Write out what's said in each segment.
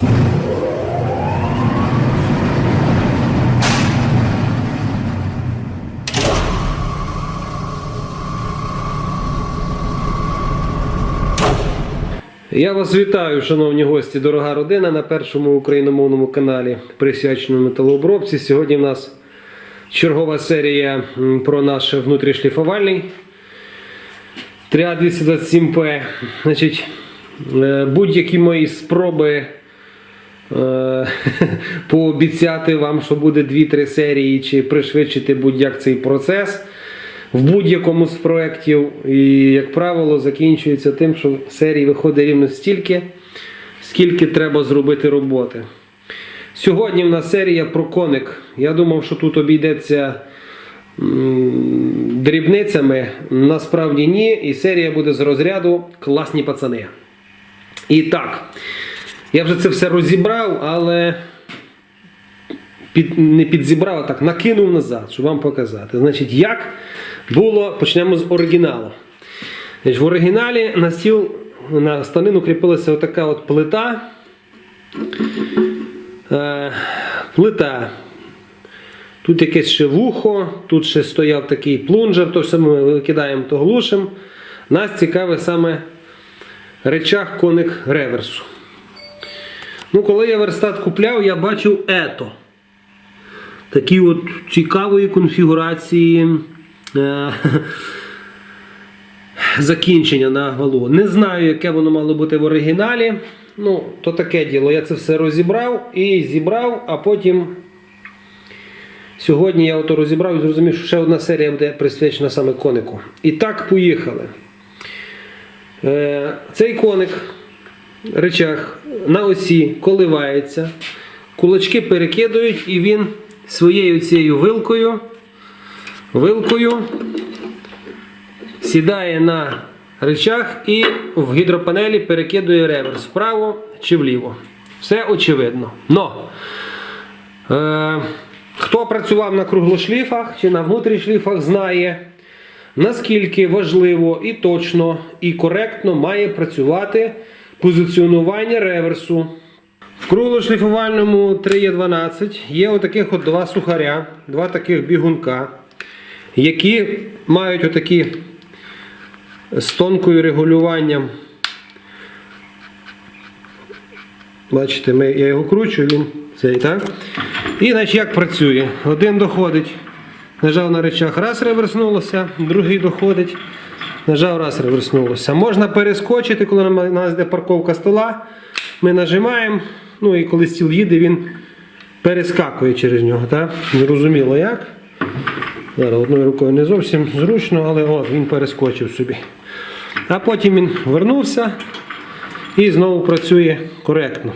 Я вас вітаю, шановні гості, дорога родина на першому україномовному каналі присвяченому металообробці. Сьогодні в нас чергова серія про наш внутрішліфувальний 3А227П. Значить, е, будь-які мої спроби пообіцяти вам, що буде 2-3 серії, чи пришвидшити будь-як цей процес. В будь-якому з проєктів, і, як правило, закінчується тим, що серії виходить рівно стільки, скільки треба зробити роботи. Сьогодні в нас серія про коник. Я думав, що тут обійдеться дрібницями. Насправді ні. І серія буде з розряду класні пацани. І так, я вже це все розібрав, але під, не підзібрав, а так накинув назад, щоб вам показати. Значить, як було, почнемо з оригіналу. Значить, в оригіналі на стіл на станину кріпилася отака от плита. Е, плита. Тут якесь ще вухо, тут ще стояв такий плунжер, то все ми викидаємо, то глушимо. Нас цікавить саме речах коник реверсу. Ну, коли я верстат купляв, я бачив ето такі от цікавої конфігурації е, закінчення на валу. Не знаю, яке воно мало бути в оригіналі. Ну, то таке діло. Я це все розібрав і зібрав, а потім сьогодні я ото розібрав і зрозумів, що ще одна серія буде присвячена саме конику. І так, поїхали. Е, Цей коник речах на осі коливається, кулачки перекидують, і він своєю цією вилкою, вилкою сідає на речах і в гідропанелі перекидує реверс вправо чи вліво. Все очевидно. Но е, хто працював на круглошліфах чи на внутрішліфах, знає, наскільки важливо і точно і коректно має працювати позиціонування реверсу. В круглошліфувальному 3Е12 є отаких от два сухаря, два таких бігунка, які мають отакі з тонкою регулюванням. Бачите, ми, я його кручу, він цей, так? І значить, як працює? Один доходить, нажав на речах, раз реверснулося, другий доходить, нажав, раз реверснулося. Можна перескочити, коли на нас йде парковка стола. Ми нажимаємо, ну і коли стіл їде, він перескакує через нього. Так? Незрозуміло як. Зараз одною рукою не зовсім зручно, але от він перескочив собі. А потім він вернувся і знову працює коректно.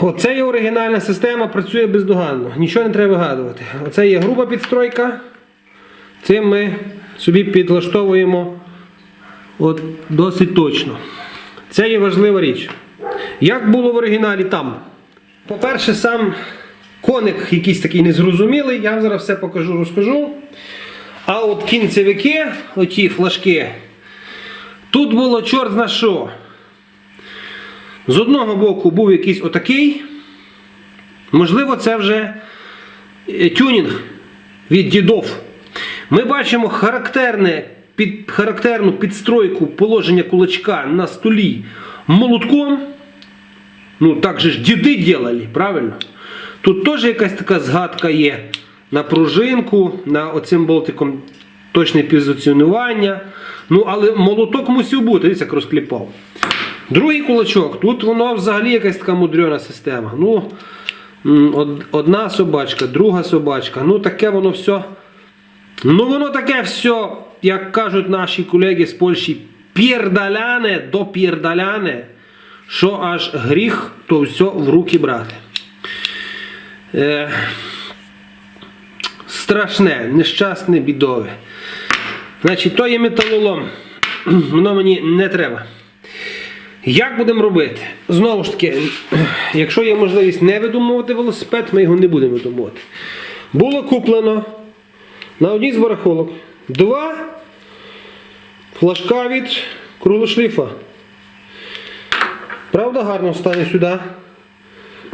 Оце є оригінальна система, працює бездоганно. Нічого не треба вигадувати. Оце є груба підстройка. Цим ми собі підлаштовуємо от досить точно. Це є важлива річ. Як було в оригіналі там? По-перше, сам коник якийсь такий незрозумілий, я вам зараз все покажу, розкажу. А от кінцевики, оті флажки, тут було чорт зна що. З одного боку був якийсь отакий. Можливо, це вже е, тюнінг від дідов. Ми бачимо характерне, під, характерну підстройку положення кулачка на столі молотком. Ну, так же ж діди делали, правильно? Тут теж якась така згадка є на пружинку, на оцим болтиком точне позиціонування. Ну, але молоток мусив бути, дивіться, як розкліпав. Другий кулачок, тут воно взагалі якась така мудрена система. Ну, одна собачка, друга собачка. Ну, таке воно все. Ну, воно таке все, як кажуть наші колеги з Польщі, пірдаляне до пірдаляне, що аж гріх то все в руки брати. Е, страшне, нещасне, бідове. Значить, то є металолом. Воно мені не треба. Як будемо робити? Знову ж таки, якщо є можливість не видумувати велосипед, ми його не будемо видумувати. Було куплено на одній з барахолок два флажка від круглошліфа. Правда, гарно стане сюди.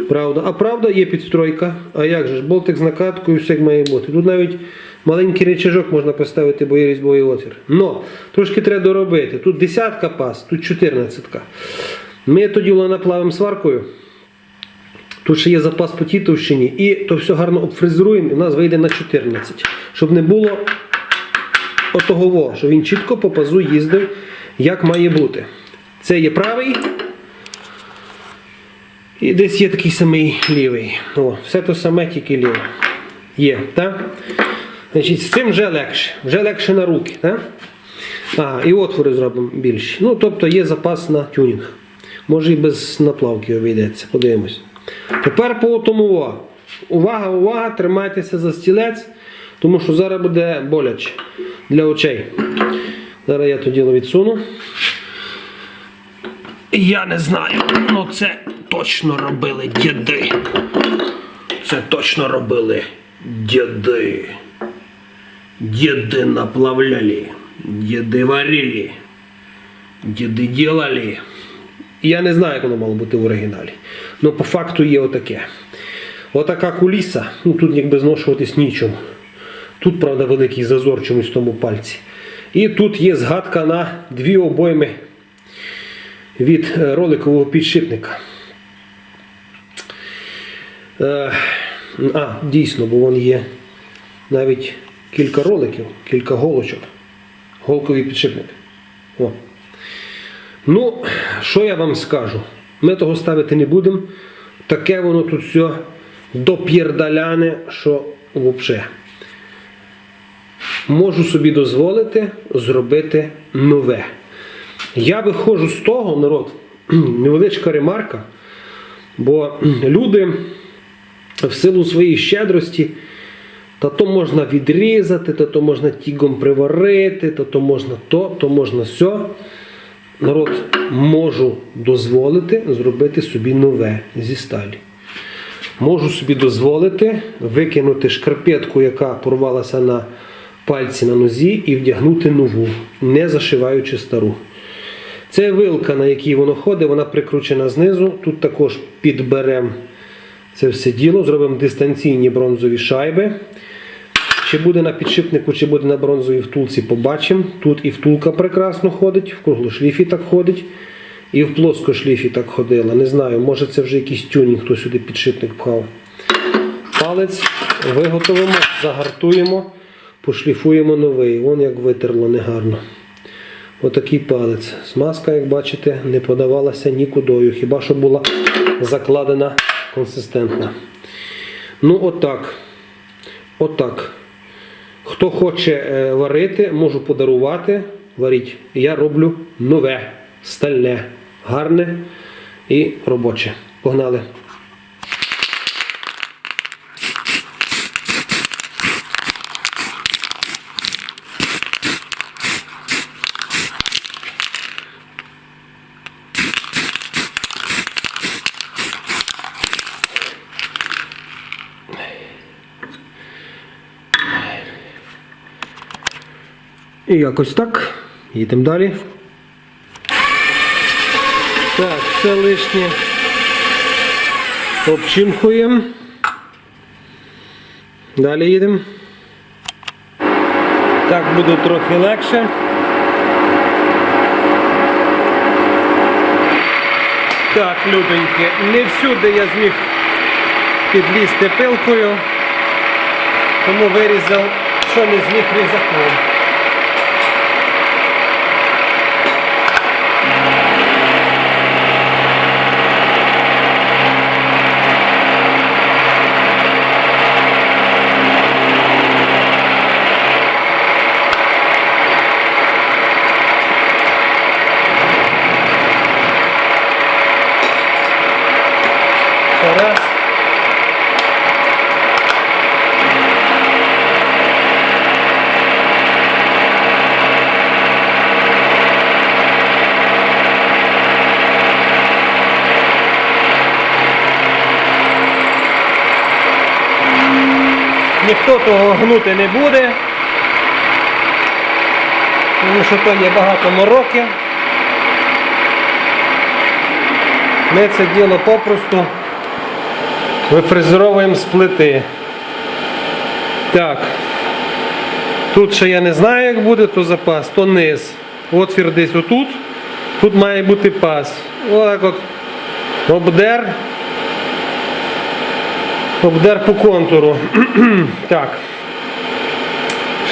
Правда. А правда є підстройка. А як же ж? Болтик з накаткою, все як має бути. Тут навіть маленький речажок можна поставити, бо є різьбовий отвір. Но трошки треба доробити. Тут десятка пас, тут 14. Ми тоді наплавимо сваркою. Тут ще є запас по тій товщині. І то все гарно обфрезеруємо, і в нас вийде на 14. Щоб не було отогово, що він чітко по пазу їздив, як має бути. Це є правий. І десь є такий самий лівий. О, все то саме, тільки ліве. Є, так? Значить, з цим вже легше. Вже легше на руки. Так? А, і отвори зробимо більші. Ну, тобто є запас на тюнінг. Може і без наплавки обійдеться. Подивимось. Тепер по тому. Увага, увага, тримайтеся за стілець, тому що зараз буде боляче для очей. Зараз я то діло відсуну. Я не знаю, ну це точно робили діди. Це точно робили діди. Діди наплавляли, діди варили, діди ділали. Я не знаю, як воно мало бути в оригіналі. Ну, по факту є отаке. Отака куліса, ну тут якби зношуватись нічому. Тут, правда, великий зазор чомусь в тому пальці. І тут є згадка на дві обойми від е, роликового підшипника. Е, А, дійсно, бо вон є навіть кілька роликів, кілька голочок. Голковий підшипник. О. Ну, що я вам скажу? Ми того ставити не будемо. Таке воно тут все доп'єрдаляне, що взагалі. Можу собі дозволити зробити нове. Я виходжу з того, народ, невеличка ремарка, бо люди в силу своєї щедрості, та то можна відрізати, та то можна тігом приварити, та то можна то, то можна все. Народ, можу дозволити зробити собі нове зі сталі. Можу собі дозволити викинути шкарпетку, яка порвалася на пальці на нозі, і вдягнути нову, не зашиваючи стару. Це вилка, на якій воно ходить, вона прикручена знизу. Тут також підберемо це все діло, зробимо дистанційні бронзові шайби. Чи буде на підшипнику, чи буде на бронзовій втулці, побачимо. Тут і втулка прекрасно ходить, в круглошліфі так ходить, і в плоскошліфі так ходила. Не знаю, може це вже якийсь тюнінг, хто сюди підшипник пхав. Палець виготовимо, загартуємо, пошліфуємо новий. Вон як витерло негарно. Отакий палець. Смазка, як бачите, не подавалася нікудою, хіба що була закладена консистентна. Ну, отак. Отак. Хто хоче е, варити, можу подарувати. Варіть. Я роблю нове, стальне, гарне і робоче. Погнали. І якось так. Їдемо далі. Так, це лишнє обчимхуємо. Далі їдемо. Так буде трохи легше. Так, людоньки, не всюди я зміг підлізти пилкою, тому вирізав, що не зміг різаком. Раз. Ніхто того гнути не буде, тому що то є багато мороки. ми це діло попросту вифрезеровуємо з плити. Так. Тут ще я не знаю, як буде, то запас, то низ. Отвір десь отут. Тут має бути пас. Отак от обдер. Обдер по контуру. так.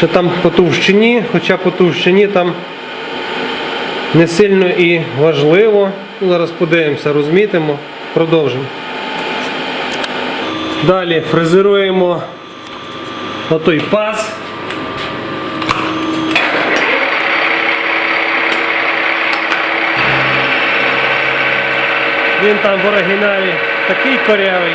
Ще там по товщині, хоча по товщині там не сильно і важливо. Ну, Зараз подивимося, розмітимо, продовжимо. Далі фрезеруємо отой паз. Він там в оригіналі такий корявий.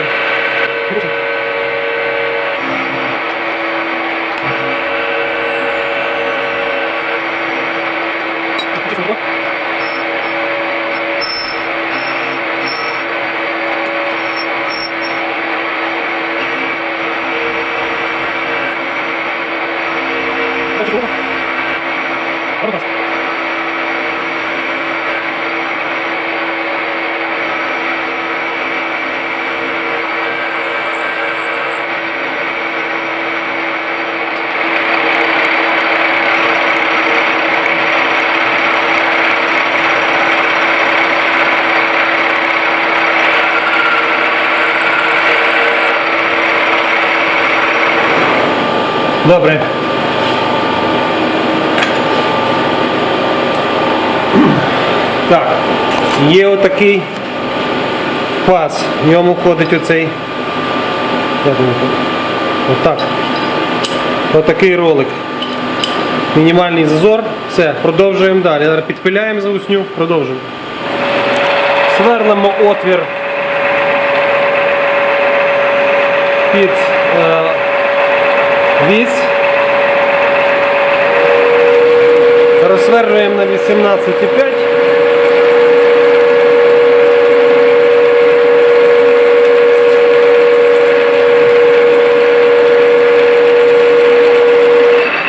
Добре. Так, є отакий паз. В ньому входить оцей. Отак. Отакий ролик. Мінімальний зазор. Все, продовжуємо далі. Зараз підпиляємо заусню, продовжуємо. Сверлимо отвір під е, вісь. Розсверлюємо на 18,5.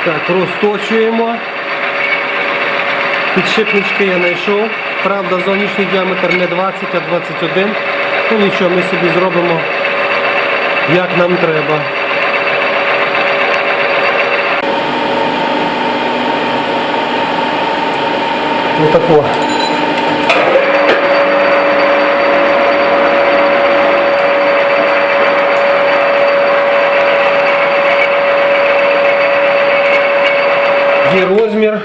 Так, розточуємо. Підшипнички я знайшов. Правда, зовнішній діаметр не 20, а 21. Ну нічого, ми собі зробимо як нам треба. Отако. Є розмір.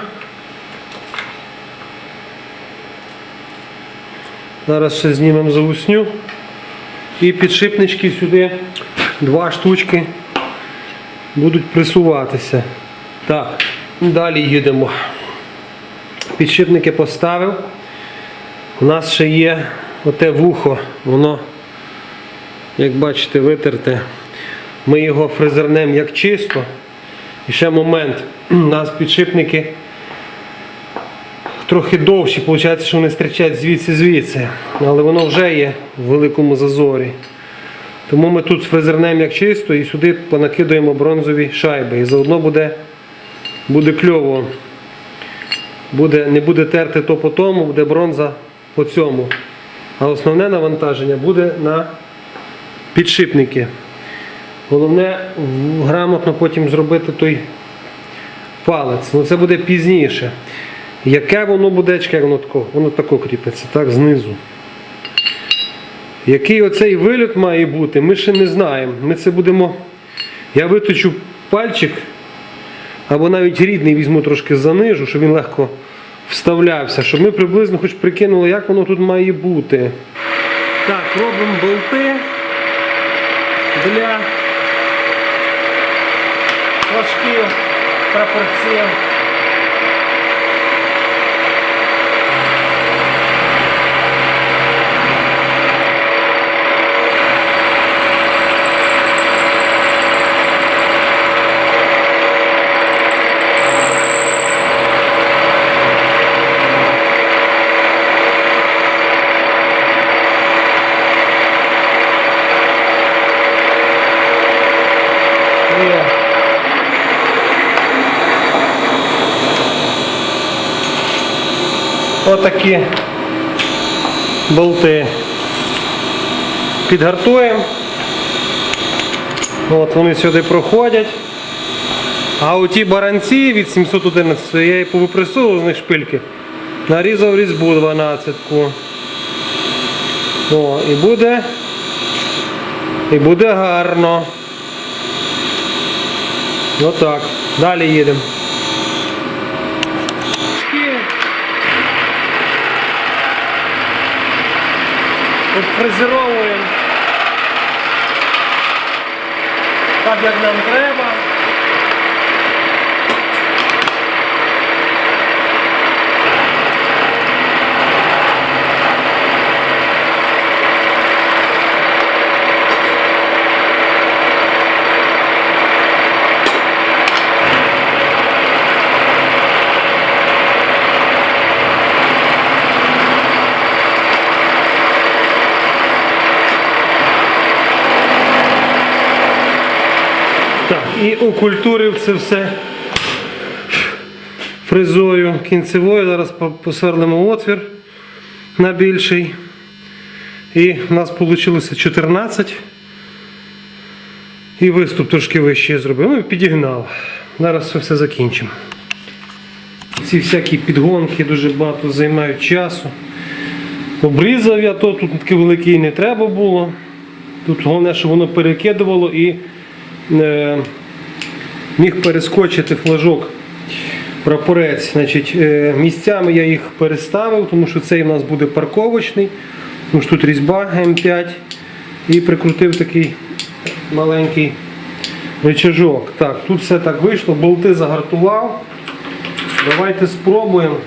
Зараз ще знімемо заусню. І підшипнички сюди два штучки будуть присуватися. Так, далі їдемо. Підшипники поставив. У нас ще є оте вухо, воно, як бачите, витерте. Ми його фрезернемо як чисто. І ще момент. У нас підшипники трохи довші, виходить, що вони стрічать звідси-звідси. Але воно вже є в великому зазорі. Тому ми тут фрезернемо як чисто і сюди понакидуємо бронзові шайби. І заодно буде, буде кльово. Буде, не буде терти то по тому, буде бронза по цьому. А основне навантаження буде на підшипники. Головне грамотно потім зробити той палець. Ну це буде пізніше. Яке воно буде, чекай, воно тако, воно тако кріпиться, так, знизу. Який оцей виліт має бути, ми ще не знаємо. Ми це будемо. Я виточу пальчик, або навіть рідний візьму трошки занижу, щоб він легко вставлявся, щоб ми приблизно хоч прикинули, як воно тут має бути. Так, робимо болти для важких прапорців. Є. Отакі болти. підгартуємо. От вони сюди проходять. А оті баранці від 711 я її повипресовував з них шпильки. Нарізав різьбу 12. О, і буде. І буде гарно. Отак. Далі їдемо. Фрезеровуємо. Так як нам треба. Так, і окультурив це все фрезою кінцевою. Зараз по- посверлимо отвір на більший. І в нас вийшло 14. І виступ трошки вище зробив. Ну і підігнав. Зараз все закінчимо. Ці всякі підгонки дуже багато займають часу. Обрізав я то, тут такий великий не треба було. Тут головне, щоб воно перекидувало і е, міг перескочити флажок прапорець. Значить, е, місцями я їх переставив, тому що цей у нас буде парковочний. Тому що тут різьба М5 і прикрутив такий маленький рычажок. Так, тут все так вийшло, болти загартував. Давайте спробуємо.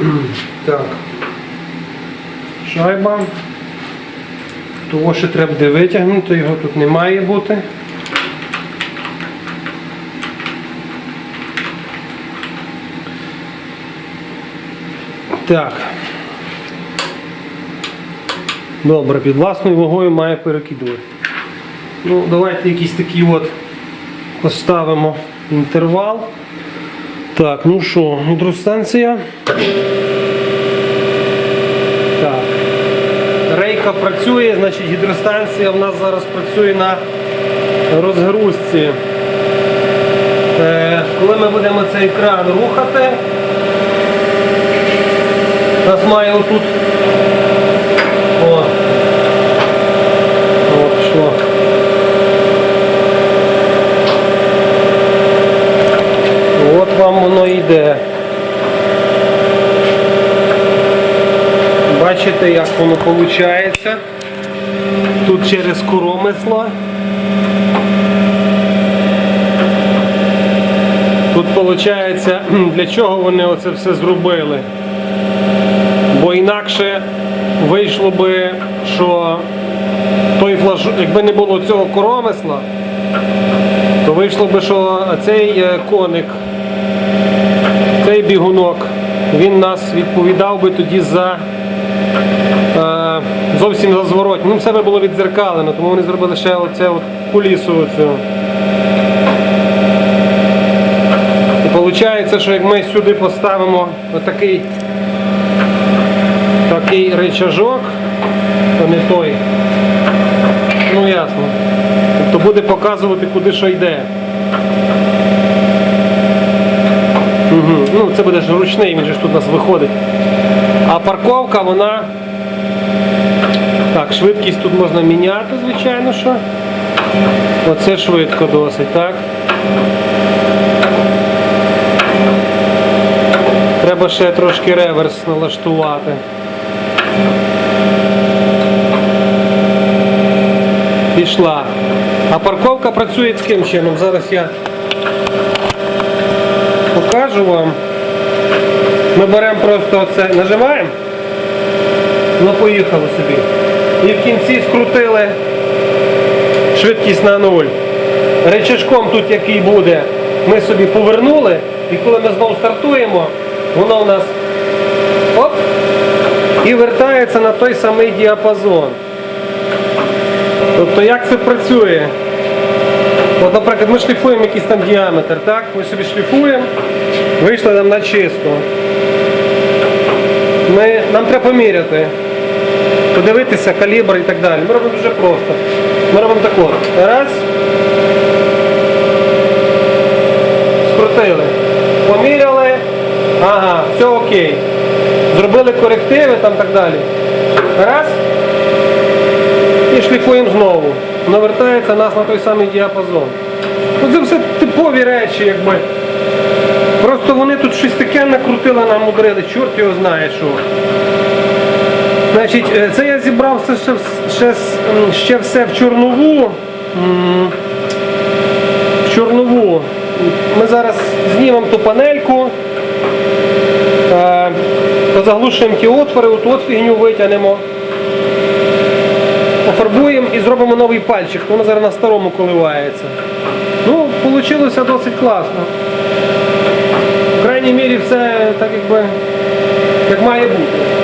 Так. Шайба. Того ще треба буде витягнути, його тут не має бути. Так. Добре, під власною вагою має перекидувати. Ну, давайте якийсь такий от поставимо інтервал. Так, ну що, гідростанція. Так. Рейка працює, значить гідростанція в нас зараз працює на розгрузці. Е, коли ми будемо цей кран рухати, нас має отут. О, О пішло. От вам воно йде. Бачите, як воно виходить. Тут через коромисло. Тут виходить, для чого вони оце все зробили. Інакше вийшло би, що той флаж, якби не було цього коромисла, то вийшло би, що цей е, коник, цей бігунок, він нас відповідав би тоді за е, зовсім за зворотні. Ну, все би було відзеркалено, тому вони зробили ще оце от кулісу оцю. І виходить, що як ми сюди поставимо отакий такий рычажок, то не той. Ну ясно. Тобто буде показувати, куди що йде. Угу. Ну, це буде ж ручний, він же ж тут у нас виходить. А парковка, вона. Так, швидкість тут можна міняти, звичайно що. Оце швидко досить, так? Треба ще трошки реверс налаштувати. Пішла. А парковка працює таким чином. Зараз я покажу вам. Ми беремо просто це, нажимаємо, воно поїхало собі. І в кінці скрутили швидкість на нуль. Речашком тут який буде, ми собі повернули, і коли ми знову стартуємо, воно у нас і вертається на той самий діапазон. Тобто як це працює? От, наприклад, ми шліфуємо якийсь там діаметр, так? Ми собі шліфуємо, вийшли нам на чисто. Ми, нам треба поміряти. подивитися калібр і так далі. Ми робимо дуже просто. Ми робимо так от. Раз. Скрутили. Поміряли. Ага, все окей. Зробили корективи там так далі. Раз. І шліфуємо знову. Навертається нас на той самий діапазон. Це все типові речі, якби. Просто вони тут щось таке накрутили, намудрили, чорт його знає що. Значить, е, це я зібрав ще, ще, ще все в чорнову. В чорнову. Ми зараз знімемо ту панельку. Позаглушуємо ті отвори, от от фігню витягнемо. Пофарбуємо і зробимо новий пальчик. Воно зараз на старому коливається. Ну, вийшло досить класно. В крайній мірі все так якби як має бути.